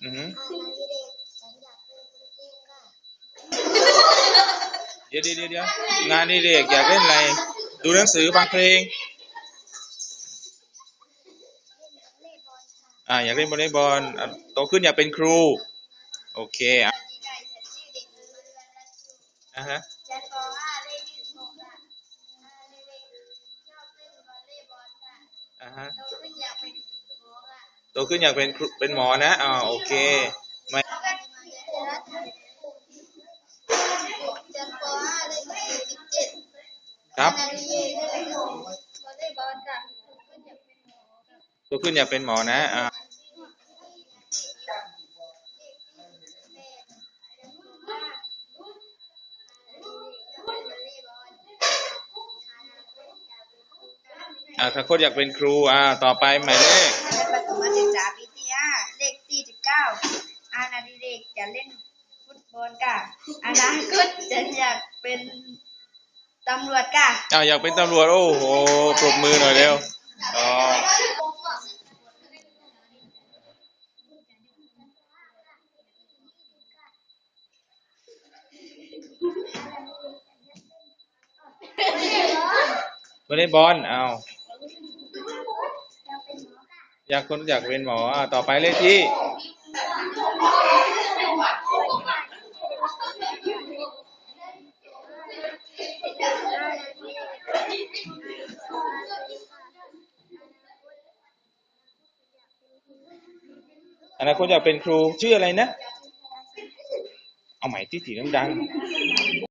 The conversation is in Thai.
เดี๋ยวเดี๋ยวเดี๋ยวงานนี่เด็กอยากเล่นอะไร ดูหนังสือฟังเพลง อ่าอยากเล่นบอลเล่นบอลโตขึ้นอยากเป็นครู โอเคอะอะฮะอะฮะ โตขึ้นอยากเป็นครูเป็นหมอนะอ่าโอเคไม่ครับอาณาดิเรกเล่นวอลเลย์บอลค่ะโตขึ้นอยากเป็นหมอค่ะโตขึ้นอยากเป็นหมอนะอ่าอ่าถ้าคนอยากเป็นครูอ่าต่อไปหมายเลข ประถมศึกษาปีที่ห้าเลขที่สิบเก้าอาณาดิเรกจะเล่น ฟุตบอลค่ะอนาคตฉันอยากเป็นตำรวจค่ะอ่าอยากเป็นตำรวจโอ้โหปรบมือหน่อยเร็วอ๋อวอลเลย์บอลเอาอยากคนอยากเป็นหมออ่าต่อไปเลขที่ อนาคตอยากเป็นครู ชื่ออะไรนะ เอาใหม่ที่ถีดังๆ